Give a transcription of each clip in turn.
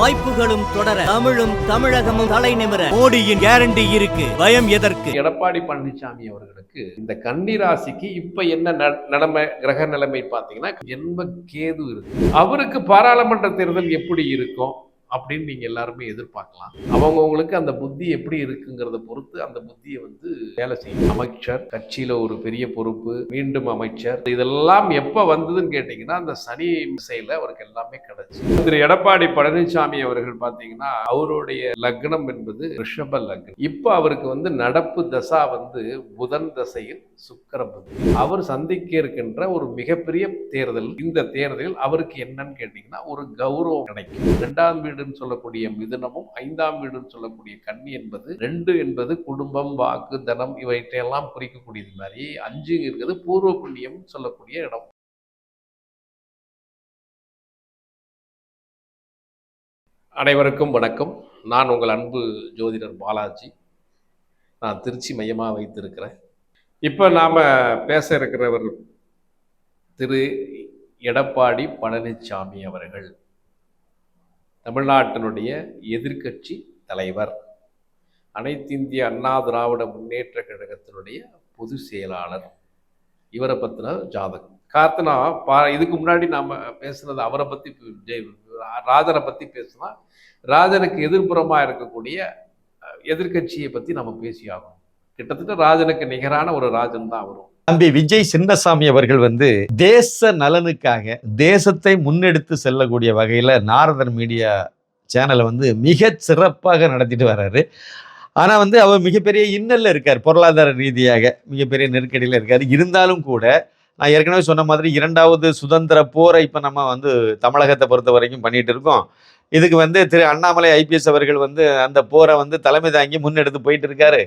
வாய்ப்புகளும் தொடர தமிழும் தமிழகமும் தலை நிமிர. மோடியின் கேரண்டி இருக்கு. பயம் எதற்கு? எடப்பாடி பழனிசாமி அவர்களுக்கு இந்த கன்னி ராசிக்கு இப்ப என்ன ந- நிலைமை கிரக நிலைமை பார்த்தீங்கன்னா என்ப கேது இருக்கு. அவருக்கு பாராளுமன்ற தேர்தல் எப்படி இருக்கும்? அப்படின்னு நீங்க எல்லாருமே எதிர்பார்க்கலாம். அவங்கவுங்களுக்கு அந்த புத்தி எப்படி இருக்குங்கிறத பொறுத்து அந்த புத்தியை வந்து வேலை செய்யும். அமைச்சர் கட்சியில ஒரு பெரிய பொறுப்பு மீண்டும் அமைச்சர். இதெல்லாம் எப்ப வந்ததுன்னு கேட்டீங்கன்னா அந்த சனி திசையில அவருக்கு எல்லாமே கிடைச்சு. திரு. எடப்பாடி பழனிசாமி அவர்கள் பார்த்தீங்கன்னா அவருடைய லக்னம் என்பது ரிஷப லக்னம். இப்போ அவருக்கு வந்து நடப்பு தசா வந்து புதன் தசையில் சுக்கர புத்தி அவர் சந்திக்க இருக்கின்ற ஒரு மிகப்பெரிய தேர்தல் இந்த தேர்தலில் அவருக்கு என்னன்னு கேட்டீங்கன்னா ஒரு கௌரவம் கிடைக்கும். இரண்டாம் வீடுன்னு சொல்லக்கூடிய மிதுனமும் ஐந்தாம் வீடுன்னு சொல்லக்கூடிய கன்னி என்பது ரெண்டு என்பது குடும்பம் வாக்கு தனம் இவற்றையெல்லாம் குறிக்கக்கூடியது மாதிரி அஞ்சு இருக்கிறது பூர்வ புண்ணியம் சொல்லக்கூடிய இடம். அனைவருக்கும் வணக்கம். நான் உங்கள் அன்பு ஜோதிடர் பாலாஜி. நான் திருச்சி மையமாக வைத்திருக்கிறேன். இப்போ நாம் பேச இருக்கிறவர் திரு எடப்பாடி பழனிசாமி அவர்கள். தமிழ்நாட்டினுடைய எதிர்க்கட்சி தலைவர். அனைத்திந்திய அண்ணா திராவிட முன்னேற்ற கழகத்தினுடைய பொதுச் செயலாளர். இவரை பற்றின ஜாதகம். காத்தனா பா இதுக்கு முன்னாடி நாம் பேசுனது அவரை பற்றி ராஜனை பற்றி பேசினா ராஜனுக்கு எதிர்ப்புறமாக இருக்கக்கூடிய எதிர்கட்சியை எதிர்க்கட்சியை பற்றி நம்ம பேசியாகணும். கிட்டத்தட்ட ராஜனுக்கு நிகரான ஒரு ராஜன் தான் வரும் தம்பி விஜய் சின்னசாமி அவர்கள் வந்து தேச நலனுக்காக தேசத்தை முன்னெடுத்து செல்லக்கூடிய வகையில் நாரதர் மீடியா சேனலை வந்து மிக சிறப்பாக நடத்திட்டு வர்றாரு. ஆனால் வந்து அவர் மிகப்பெரிய இன்னலில் இருக்கார் பொருளாதார ரீதியாக மிகப்பெரிய நெருக்கடியில் இருக்கார். இருந்தாலும் கூட நான் ஏற்கனவே சொன்ன மாதிரி இரண்டாவது சுதந்திர போரை இப்போ நம்ம வந்து தமிழகத்தை பொறுத்த வரைக்கும் பண்ணிட்டு இருக்கோம். இதுக்கு வந்து திரு அண்ணாமலை ஐபிஎஸ் அவர்கள் வந்து அந்த போரை வந்து தலைமை தாங்கி முன்னெடுத்து போயிட்டு இருக்காரு.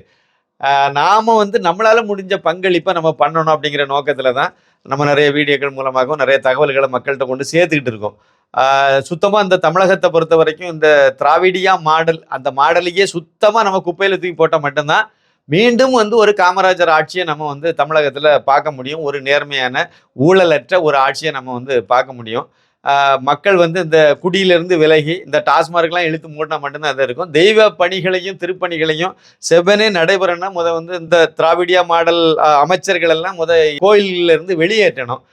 நாம் வந்து நம்மளால் முடிஞ்ச பங்களிப்பை நம்ம பண்ணணும் அப்படிங்கிற நோக்கத்தில் தான் நம்ம நிறைய வீடியோக்கள் மூலமாகவும் நிறைய தகவல்களை மக்கள்கிட்ட கொண்டு சேர்த்துக்கிட்டு இருக்கோம். சுத்தமாக இந்த தமிழகத்தை பொறுத்த வரைக்கும் இந்த திராவிடியா மாடல் அந்த மாடலையே சுத்தமாக நம்ம குப்பையில் தூக்கி போட்டால் மட்டும்தான் மீண்டும் வந்து ஒரு காமராஜர் ஆட்சியை நம்ம வந்து தமிழகத்தில் பார்க்க முடியும். ஒரு நேர்மையான ஊழலற்ற ஒரு ஆட்சியை நம்ம வந்து பார்க்க முடியும். மக்கள் வந்து இந்த குடியிலிருந்து விலகி இந்த டாஸ்மார்க்லாம் இழுத்து மூடினா மட்டும்தான் அது இருக்கும். தெய்வ பணிகளையும் திருப்பணிகளையும் செவ்வனே நடைபெறணும்னா முத வந்து இந்த திராவிடியா மாடல் அமைச்சர்கள் எல்லாம் முத கோயிலிருந்து இருந்து வெளியேற்றணும்.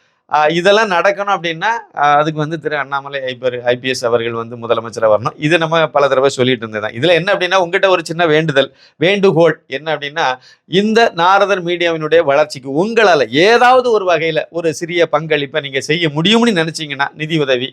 இதெல்லாம் நடக்கணும் அப்படின்னா அதுக்கு வந்து திரு அண்ணாமலை ஐபர் ஐபிஎஸ் அவர்கள் வந்து முதலமைச்சராக வரணும். இது நம்ம பல தடவை சொல்லிட்டு இருந்ததுதான். இதில் என்ன அப்படின்னா உங்ககிட்ட ஒரு சின்ன வேண்டுதல் வேண்டுகோள் என்ன அப்படின்னா இந்த நாரதர் மீடியாவினுடைய வளர்ச்சிக்கு உங்களால் ஏதாவது ஒரு வகையில் ஒரு சிறிய பங்களிப்பை நீங்க செய்ய முடியும்னு நினைச்சீங்கன்னா நிதி உதவி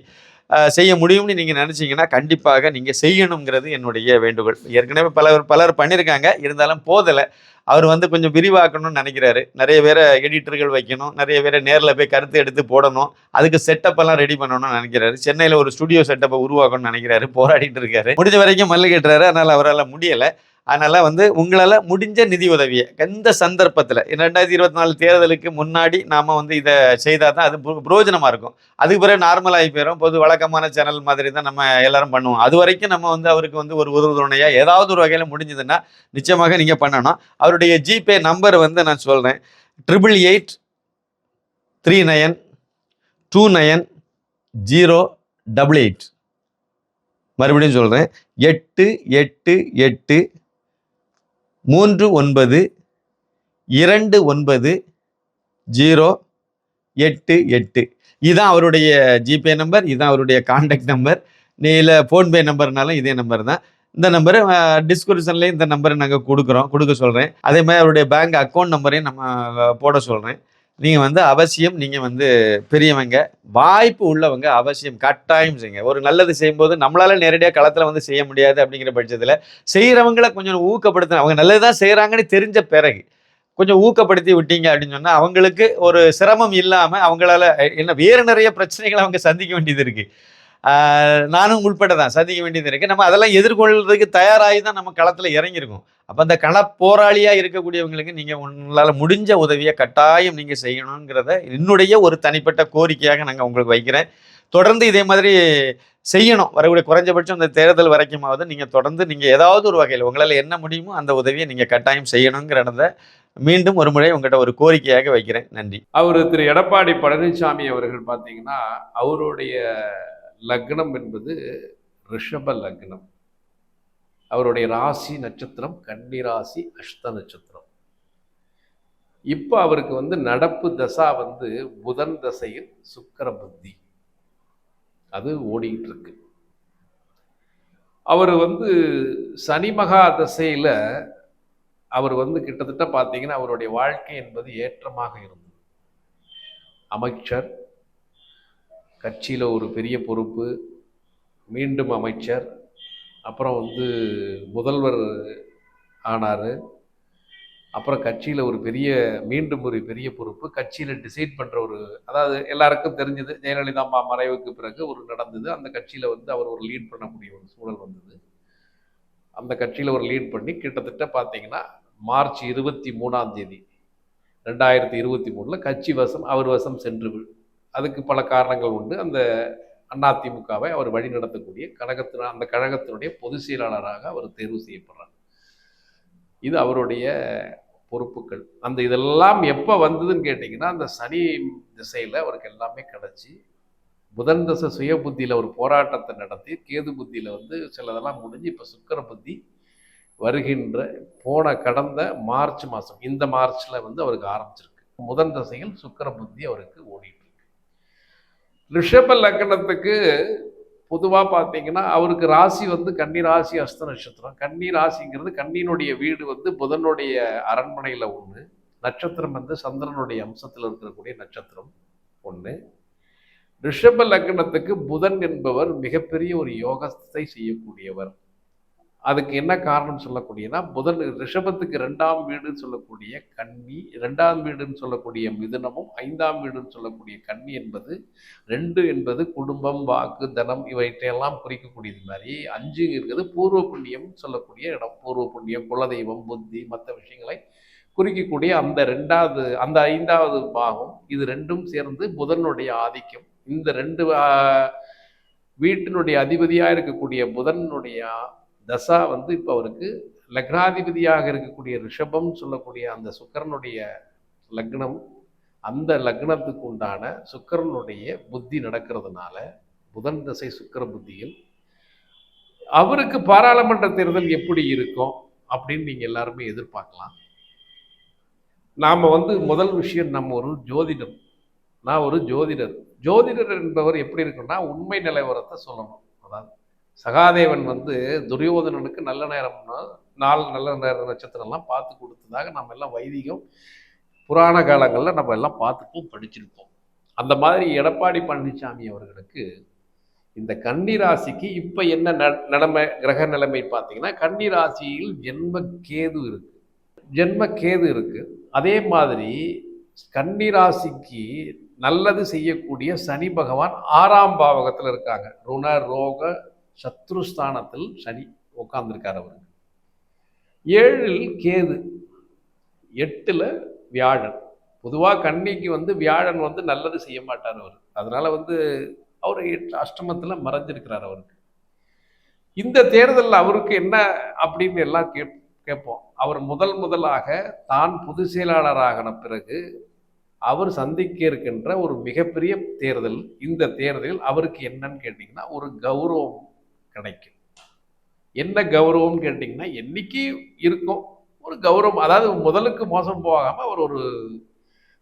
செய்ய முடியும்னு நீங்க நினைச்சீங்கன்னா கண்டிப்பாக நீங்க செய்யணுங்கிறது என்னுடைய வேண்டுகோள். ஏற்கனவே பலர் பலர் பண்ணியிருக்காங்க இருந்தாலும் போதலை. அவர் வந்து கொஞ்சம் விரிவாக்கணும்னு நினைக்கிறாரு. நிறைய பேரை எடிட்டர்கள் வைக்கணும். நிறைய பேரை நேரில் போய் கருத்து எடுத்து போடணும். அதுக்கு செட்டப்பெல்லாம் ரெடி பண்ணணும்னு நினைக்கிறாரு. சென்னையில் ஒரு ஸ்டுடியோ செட்டப்பை உருவாக்கணும்னு நினைக்கிறாரு. போராடிட்டு இருக்காரு. முடிஞ்ச வரைக்கும் மல்லு கேட்டுறாரு. அதனால் அவரால் முடியலை. அதனால் வந்து உங்களால் முடிஞ்ச நிதி உதவியை எந்த சந்தர்ப்பத்தில்? ரெண்டாயிரத்தி இருபத்தி நாலு தேர்தலுக்கு முன்னாடி நாம் வந்து இதை செய்தால் தான் அது புரோஜனமாக இருக்கும். அதுக்கு பிறகு நார்மல் ஆகி போயிடும் பொது வழக்கமான சேனல் மாதிரி தான் நம்ம எல்லாரும் பண்ணுவோம். அது வரைக்கும் நம்ம வந்து அவருக்கு வந்து ஒரு உறுதுணையா ஏதாவது ஒரு வகையில் முடிஞ்சதுன்னா நிச்சயமாக நீங்கள் பண்ணணும். அவருடைய ஜிபே நம்பர் வந்து நான் சொல்கிறேன் triple eight three nine two nine zero double eight மறுபடியும் சொல்கிறேன் எட்டு எட்டு எட்டு மூன்று ஒன்பது இரண்டு ஒன்பது ஜீரோ எட்டு எட்டு. இதுதான் அவருடைய ஜிபே நம்பர் இதுதான் அவருடைய காண்டாக்ட் நம்பர். நீ இல்லை ஃபோன்பே நம்பர்னாலும் இதே நம்பர் தான். இந்த நம்பரு டிஸ்கிரிப்ஷன்லேயும் இந்த நம்பரை நாங்கள் கொடுக்குறோம். கொடுக்க சொல்கிறேன் அதே மாதிரி அவருடைய பேங்க் அக்கௌண்ட் நம்பரையும் நம்ம போட சொல்கிறேன் நீங்கள் வந்து அவசியம் நீங்கள் வந்து பெரியவங்க வாய்ப்பு உள்ளவங்க அவசியம் கட்டாயம் செய்யுங்க. ஒரு நல்லது செய்யும்போது நம்மளால நேரடியாக களத்தில் வந்து செய்ய முடியாது அப்படிங்கிற பட்சத்தில் செய்கிறவங்கள கொஞ்சம் ஊக்கப்படுத்த அவங்க நல்லது தான் செய்கிறாங்கன்னு தெரிஞ்ச பிறகு கொஞ்சம் ஊக்கப்படுத்தி விட்டீங்க அப்படின்னு சொன்னால் அவங்களுக்கு ஒரு சிரமம் இல்லாமல் அவங்களால என்ன வேறு நிறைய பிரச்சனைகளை அவங்க சந்திக்க வேண்டியது இருக்குது நானும் உள்பட தான் சந்திக்க வேண்டியது இருக்குது நம்ம அதெல்லாம் எதிர்கொள்றதுக்கு தயாராகி தான் நம்ம களத்தில் இறங்கியிருக்கோம். அப்போ அந்த கள போராளியாக இருக்கக்கூடியவங்களுக்கு நீங்கள் உங்களால் முடிஞ்ச உதவியை கட்டாயம் நீங்கள் செய்யணுங்கிறத என்னுடைய ஒரு தனிப்பட்ட கோரிக்கையாக நாங்கள் உங்களுக்கு வைக்கிறேன். தொடர்ந்து இதே மாதிரி செய்யணும். வரக்கூடிய குறைஞ்சபட்சம் இந்த தேர்தல் வரைக்குமாவது நீங்கள் தொடர்ந்து நீங்கள் ஏதாவது ஒரு வகையில் உங்களால் என்ன முடியுமோ அந்த உதவியை நீங்கள் கட்டாயம் செய்யணுங்கிறத மீண்டும் ஒரு முறை உங்கள்கிட்ட ஒரு கோரிக்கையாக வைக்கிறேன். நன்றி. அவர் திரு எடப்பாடி பழனிசாமி அவர்கள் பார்த்தீங்கன்னா அவருடைய லக்னம் என்பது ரிஷப லக்னம். அவருடைய ராசி நட்சத்திரம் கன்னிராசி அஷ்ட நட்சத்திரம். இப்போ அவருக்கு வந்து நடப்பு தசா வந்து புதன் தசையில் சுக்கர புத்தி. அது ஓடிக்கிட்டு இருக்கு அவர் வந்து சனி மகா தசையில் அவர் வந்து கிட்டத்தட்ட பார்த்தீங்கன்னா அவருடைய வாழ்க்கை என்பது ஏற்றமாக இருந்தது. அமைச்சர் கட்சியில் ஒரு பெரிய பொறுப்பு மீண்டும் அமைச்சர் அப்புறம் வந்து முதல்வர் ஆனார். அப்புறம் கட்சியில் ஒரு பெரிய மீண்டும் ஒரு பெரிய பொறுப்பு கட்சியில் டிசைட் பண்ணுற ஒரு அதாவது எல்லாருக்கும் தெரிஞ்சது ஜெயலலிதா அம்மா மறைவுக்கு பிறகு ஒரு நடந்தது அந்த கட்சியில் வந்து அவர் ஒரு லீட் பண்ணக்கூடிய ஒரு சூழல் வந்தது. அந்த கட்சியில் ஒரு லீட் பண்ணி கிட்டத்தட்ட பார்த்தீங்கன்னா மார்ச் இருபத்தி மூணாம் தேதி ரெண்டாயிரத்தி இருபத்தி மூணில் கட்சி வசம் அவர் வசம் சென்று அதுக்கு பல காரணங்கள் உண்டு. அந்த அதிமுகவை அவர் வழி நடத்தக்கூடிய கழகத்தின அந்த கழகத்தினுடைய பொதுச் செயலாளராக அவர் தேர்வு செய்யப்படுறார். இது அவருடைய பொறுப்புகள். அந்த இதெல்லாம் எப்போ வந்ததுன்னு கேட்டிங்கன்னா அந்த சனி திசையில் அவருக்கு எல்லாமே கிடச்சி புதன் தசை சுய புத்தியில் ஒரு போராட்டத்தை நடத்தி கேது புத்தியில் வந்து சிலதெல்லாம் முடிஞ்சு இப்போ சுக்கர புத்தி வருகின்ற போன கடந்த மார்ச் மாதம் இந்த மார்ச்சில் வந்து அவருக்கு ஆரம்பிச்சிருக்கு. முதன் தசையில் சுக்கிர புத்தி அவருக்கு ஓடிட்டு ரிஷப லக்னத்துக்கு பொதுவாக பார்த்தீங்கன்னா அவருக்கு ராசி வந்து கன்னி ராசி அஸ்த நட்சத்திரம். கன்னி ராசிங்கிறது கன்னியினுடைய வீடு வந்து புதனுடைய அரண்மனையில் ஒன்று நட்சத்திரம் வந்து சந்திரனுடைய அம்சத்தில் இருக்கக்கூடிய நட்சத்திரம் ஒன்று ரிஷப லக்னத்துக்கு புதன் என்பவர் மிகப்பெரிய ஒரு யோகத்தை செய்யக்கூடியவர். அதுக்கு என்ன காரணம் சொல்லக்கூடியனா புதன் ரிஷபத்துக்கு ரெண்டாம் வீடுன்னு சொல்லக்கூடிய கன்னி ரெண்டாம் வீடுன்னு சொல்லக்கூடிய மிதுனமும் ஐந்தாம் வீடுன்னு சொல்லக்கூடிய கன்னி என்பது ரெண்டு என்பது குடும்பம் வாக்கு தனம் இவற்றையெல்லாம் குறிக்கக்கூடியது மாதிரி அஞ்சு இருக்கிறது பூர்வ புண்ணியம் சொல்லக்கூடிய இடம். பூர்வ புண்ணியம் குலதெய்வம் புத்தி மற்ற விஷயங்களை குறிக்கக்கூடிய அந்த ரெண்டாவது அந்த ஐந்தாவது பாகம் இது ரெண்டும் சேர்ந்து புதனுடைய ஆதிக்கம். இந்த ரெண்டு வீட்டினுடைய அதிபதியாக இருக்கக்கூடிய புதனுடைய தசா வந்து இப்போ அவருக்கு லக்னாதிபதியாக இருக்கக்கூடிய ரிஷபம் சொல்லக்கூடிய அந்த சுக்கரனுடைய லக்னம் அந்த லக்னத்துக்கு உண்டான சுக்கரனுடைய புத்தி நடக்கிறதுனால புதன் தசை சுக்கிர புத்தியில் அவருக்கு பாராளுமன்ற தேர்தல் எப்படி இருக்கும் அப்படின்னு நீங்க எல்லாருமே எதிர்பார்க்கலாம். நாம வந்து முதல் விஷயம் நம்ம ஒரு ஜோதிடம். நான் ஒரு ஜோதிடர். ஜோதிடர் என்பவர் எப்படி இருக்குன்னா உண்மை நிலவரத்தை சொல்லணும். அதாவது சகாதேவன் வந்து துரியோதனனுக்கு நல்ல நேரம்னா நாள் நல்ல நேர நட்சத்திரம்லாம் பார்த்து கொடுத்ததாக நம்ம எல்லாம் வைதிகம் புராண காலங்களில் நம்ம எல்லாம் பார்த்துப்போம் படிச்சிருப்போம். அந்த மாதிரி எடப்பாடி பழனிசாமி அவர்களுக்கு இந்த கன்னி ராசிக்கு இப்போ என்ன ந- நிலைமை கிரக நிலைமை பார்த்தீங்கன்னா கன்னி ராசியில் ஜென்ம கேது இருக்கு. ஜென்ம கேது இருக்கு. அதே மாதிரி கன்னி ராசிக்கு நல்லது செய்யக்கூடிய சனி பகவான் ஆறாம் பாவகத்தில் இருக்காங்க. ருண ரோக சத்ருஸ்தானத்தில் சனி உட்கார்ந்துருக்கார் அவர். ஏழில் கேது எட்டில் வியாழன். பொதுவாக கன்னிக்கு வந்து வியாழன் வந்து நல்லது செய்ய மாட்டார் அவர். அதனால் வந்து அவர் எட்டு அஷ்டமத்தில் மறைஞ்சிருக்கிறார் அவருக்கு. இந்த தேர்தலில் அவருக்கு என்ன அப்படின்னு எல்லாம் கேப் கேட்போம். அவர் முதல் முதலாக தான் பொதுச் செயலாளராகின பிறகு அவர் சந்திக்க இருக்கின்ற ஒரு மிகப்பெரிய தேர்தல் இந்த தேர்தலில் அவருக்கு என்னன்னு கேட்டிங்கன்னா ஒரு கௌரவம் கிடைக்கும். என்ன கௌரவம்னு கேட்டிங்கன்னா என்னைக்கு இருக்கும் ஒரு கௌரவம் அதாவது முதலுக்கு மோசம் போகாமல் அவர் ஒரு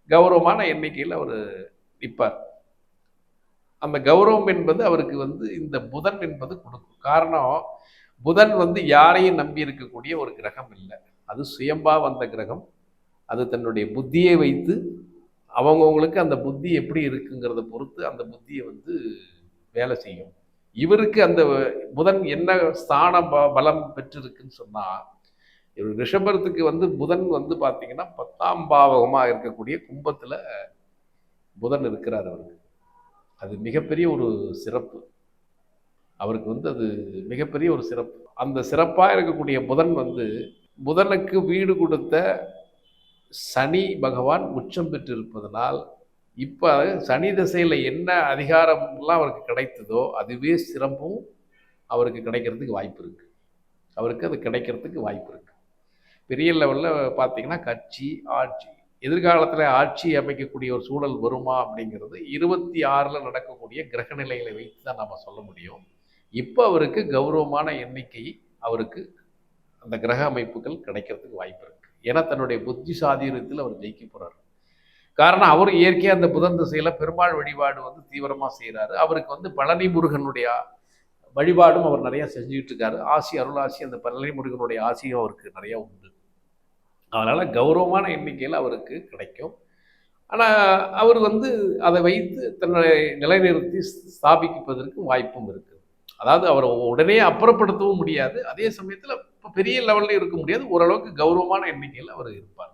கௌரவமான எண்ணிக்கையில் அவர் நிற்பார். அந்த கௌரவம் என்பது அவருக்கு வந்து இந்த புதன் என்பது கொடுக்கும். காரணம் புதன் வந்து யாரையும் நம்பி இருக்கக்கூடிய ஒரு கிரகம் இல்லை. அது சுயம்பா வந்த கிரகம். அது தன்னுடைய புத்தியை வைத்து அவங்கவுங்களுக்கு அந்த புத்தி எப்படி இருக்குங்கிறத பொறுத்து அந்த புத்தியை வந்து வேலை செய்யும். இவருக்கு அந்த புதன் என்ன ஸ்தான ப- பலம் பெற்றிருக்குன்னு சொன்னால் இவர் ரிஷபரத்துக்கு வந்து புதன் வந்து பார்த்தீங்கன்னா பத்தாம் பாவகமாக இருக்கக்கூடிய கும்பத்தில் புதன் இருக்கிறார் அவருக்கு. அது மிகப்பெரிய ஒரு சிறப்பு. அவருக்கு வந்து அது மிகப்பெரிய ஒரு சிறப்பு. அந்த சிறப்பாக இருக்கக்கூடிய புதன் வந்து புதனுக்கு வீடு கொடுத்த சனி பகவான் உச்சம் பெற்றிருப்பதனால் இப்போ சனி திசையில் என்ன அதிகாரம்லாம் அவருக்கு கிடைத்ததோ அதுவே சிறப்பும் அவருக்கு கிடைக்கிறதுக்கு வாய்ப்பு இருக்குது அவருக்கு அது கிடைக்கிறதுக்கு வாய்ப்பு இருக்குது பெரிய லெவலில் பார்த்தீங்கன்னா கட்சி ஆட்சி. எதிர்காலத்தில் ஆட்சி அமைக்கக்கூடிய ஒரு சூழல் வருமா அப்படிங்கிறது இருபத்தி ஆறில் நடக்கக்கூடிய கிரக நிலைகளை வைத்து தான் நம்ம சொல்ல முடியும். இப்போ அவருக்கு கௌரவமான எண்ணிக்கை அவருக்கு அந்த கிரக அமைப்புகள் கிடைக்கிறதுக்கு வாய்ப்பு இருக்குது ஏன்னா தன்னுடைய புத்தி சாதீரத்தில் அவர் ஜெயிக்க போகிறார் காரணம் அவர் இயற்கையாக அந்த புதன் திசையில் பெருமாள் வழிபாடு வந்து தீவிரமாக செய்கிறாரு அவருக்கு வந்து பழனி முருகனுடைய வழிபாடும் அவர் நிறையா செஞ்சுக்கிட்டு இருக்காரு ஆசி அருள் ஆசி அந்த பழனி முருகனுடைய ஆசியும் அவருக்கு நிறையா உண்டு. அதனால் கௌரவமான எண்ணிக்கையில் அவருக்கு கிடைக்கும். ஆனால் அவர் வந்து அதை வைத்து தன்னை நிலைநிறுத்தி ஸ்தாபிப்பதற்கு வாய்ப்பும் இருக்குது. அதாவது அவரை உடனே அப்புறப்படுத்தவும் முடியாது. அதே சமயத்தில் இப்போ பெரிய லெவலில் இருக்க முடியாது. ஓரளவுக்கு கௌரவமான எண்ணிக்கையில் அவர் இருப்பார்.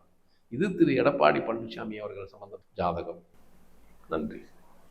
இது திரு எடப்பாடி பழனிசாமி அவர்கள் சம்பந்த ஜாதகம். நன்றி.